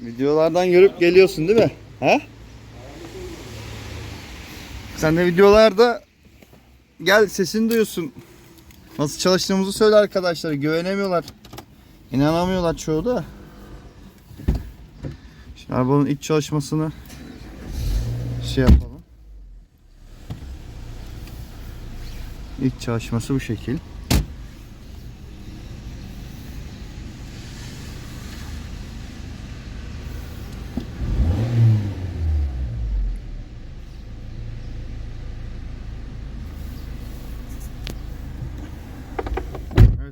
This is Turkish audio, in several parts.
Videolardan görüp geliyorsun değil mi? He? Sen de videolarda gel sesini duyuyorsun. Nasıl çalıştığımızı söyle arkadaşlar. Güvenemiyorlar. İnanamıyorlar çoğu da. Şimdi arabanın ilk çalışmasını şey yapalım. İlk çalışması bu şekil.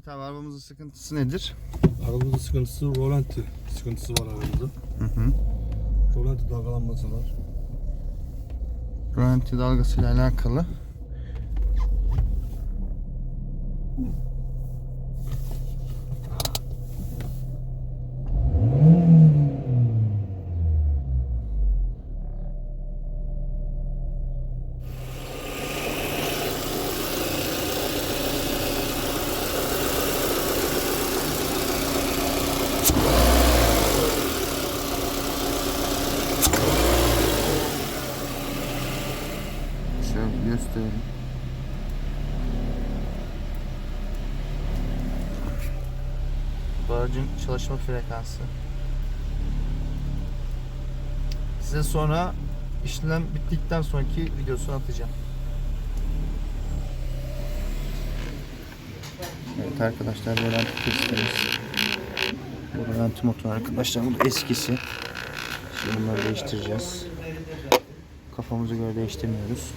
Evet abi arabamızın sıkıntısı nedir? Arabamızın sıkıntısı rolanti sıkıntısı var arabamızda. Hı hı. Rolanti dalgalanması var. Rölanti dalgasıyla alakalı. Bu aracın çalışma frekansı. Size sonra işlem bittikten sonraki videosunu atacağım. Evet arkadaşlar Rolanti testimiz. Bu Rolanti motor arkadaşlar bu da eskisi. Şimdi bunları değiştireceğiz. Kafamıza göre değiştirmiyoruz.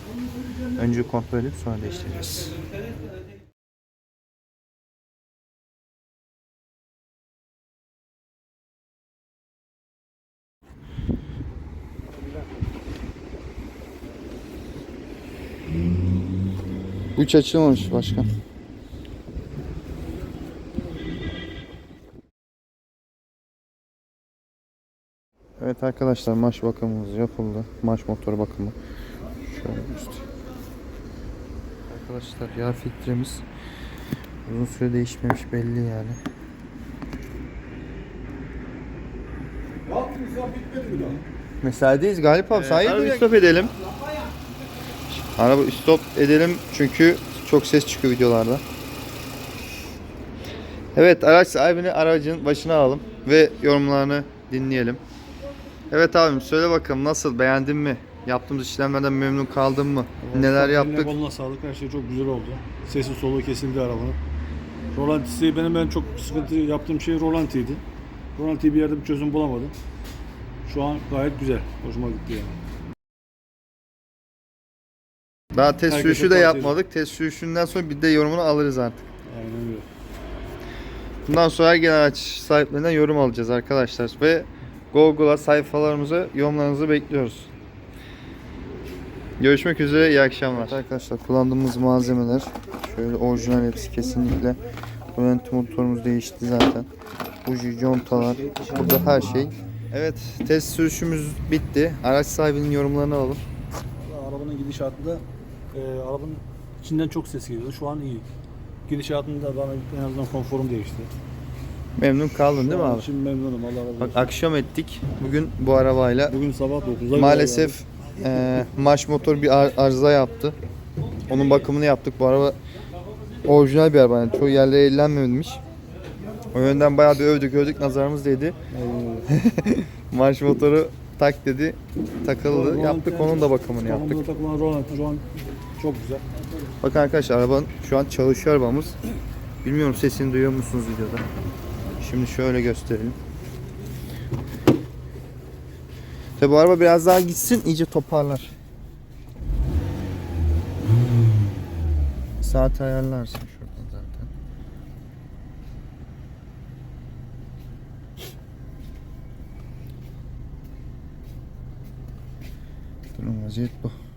Önce kontrol edip sonra değiştireceğiz. Üç açılmamış başkan. Evet arkadaşlar maş bakımımız yapıldı. Maş motor bakımı. Şöyle göstereyim. Arkadaşlar yağ filtremiz uzun süre değişmemiş belli yani. Ne yaptınız ya bitmedi mi daha? Mesaideyiz Galip abi. Sahip Araba stop edelim. Araba stop edelim çünkü çok ses çıkıyor videolarda. Evet araç sahibini aracın başına alalım ve yorumlarını dinleyelim. Evet abim söyle bakalım nasıl beğendin mi? Yaptığımız işlemlerden memnun kaldın mı? Neler Eline yaptık? Koluna sağlık her şey çok güzel oldu. Sesi soluğu kesildi arabanın. Rolantisi benim en çok sıkıntı yaptığım şey rolantiydi. Rolantiyi bir yerde bir çözüm bulamadım. Şu an gayet güzel. Hoşuma gitti yani. Daha test Herkese sürüşü de tavsiye yapmadık. Test sürüşünden sonra bir de yorumunu alırız artık. Aynen öyle. Bundan sonra her gelen araç sahiplerinden yorum alacağız arkadaşlar. Ve Google'a sayfalarımıza yorumlarınızı bekliyoruz. Görüşmek üzere, iyi akşamlar. arkadaşlar kullandığımız malzemeler şöyle orijinal hepsi kesinlikle. Rölanti motorumuz değişti zaten. Buji, contalar, burada her şey. Evet, test sürüşümüz bitti. Araç sahibinin yorumlarını alalım. Arabanın gidişatında e, arabanın içinden çok ses geliyordu. Şu an iyi. Gidişatında bana en azından konforum değişti. Memnun kaldın değil mi Şu an abi? için memnunum. Allah razı Bak olsun. akşam ettik. Bugün bu arabayla Bugün sabah 9'da Maalesef eee marş motor bir ar- arıza yaptı. Onun bakımını yaptık. Bu araba orijinal bir araba. Yani çoğu yerlere ellenmemiş. O yönden bayağı bir övdük övdük nazarımız değdi. Marş motoru tak dedi. Takıldı. Yaptık onun da bakımını yaptık. Yaptık. takılan Roland şu an çok güzel. Bakın arkadaşlar arabanın şu an çalışıyor arabamız. Bilmiyorum sesini duyuyor musunuz videoda? Şimdi şöyle gösterelim. Tabi bu araba biraz daha gitsin iyice toparlar. Saat ayarlarsın şuradan zaten. Durum vaziyet bu.